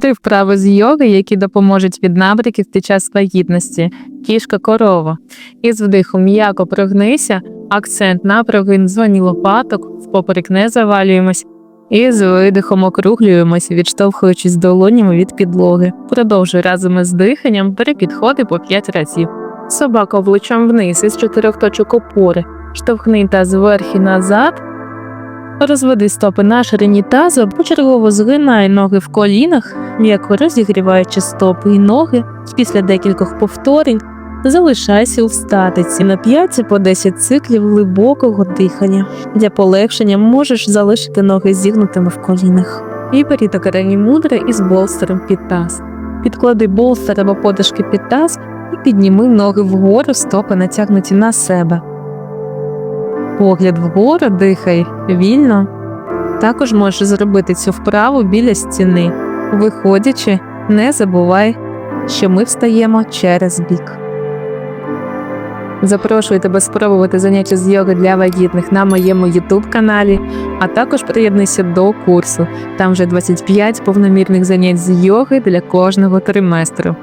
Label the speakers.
Speaker 1: Три вправи з йоги, які допоможуть від набряків під час вагітності. Кішка корова. Із вдиху м'яко прогнися, акцент на прогин зоні лопаток, впоперек не завалюємось. І з видихом округлюємось, відштовхуючись долонями від підлоги. Продовжуй разом із диханням три підходи по 5 разів. Собака обличчям вниз із чотирьох точок опори. Штовхни таз вверх і назад. Розведи стопи на ширині тазу, почергово згинай ноги в колінах, м'яко розігріваючи стопи і ноги. Після декількох повторень залишайся у статиці на 5 по 10 циклів глибокого дихання. Для полегшення можеш залишити ноги зігнутими в колінах. І беріть окремі мудри із болстером під таз. Підклади болстер або подушки під таз і підніми ноги вгору, стопи натягнуті на себе. Погляд вгору дихай вільно. Також можеш зробити цю вправу біля стіни. Виходячи, не забувай, що ми встаємо через бік. Запрошую тебе спробувати заняття з йоги для вагітних на моєму YouTube каналі, а також приєднуйся до курсу. Там вже 25 повномірних занять з йоги для кожного триместру.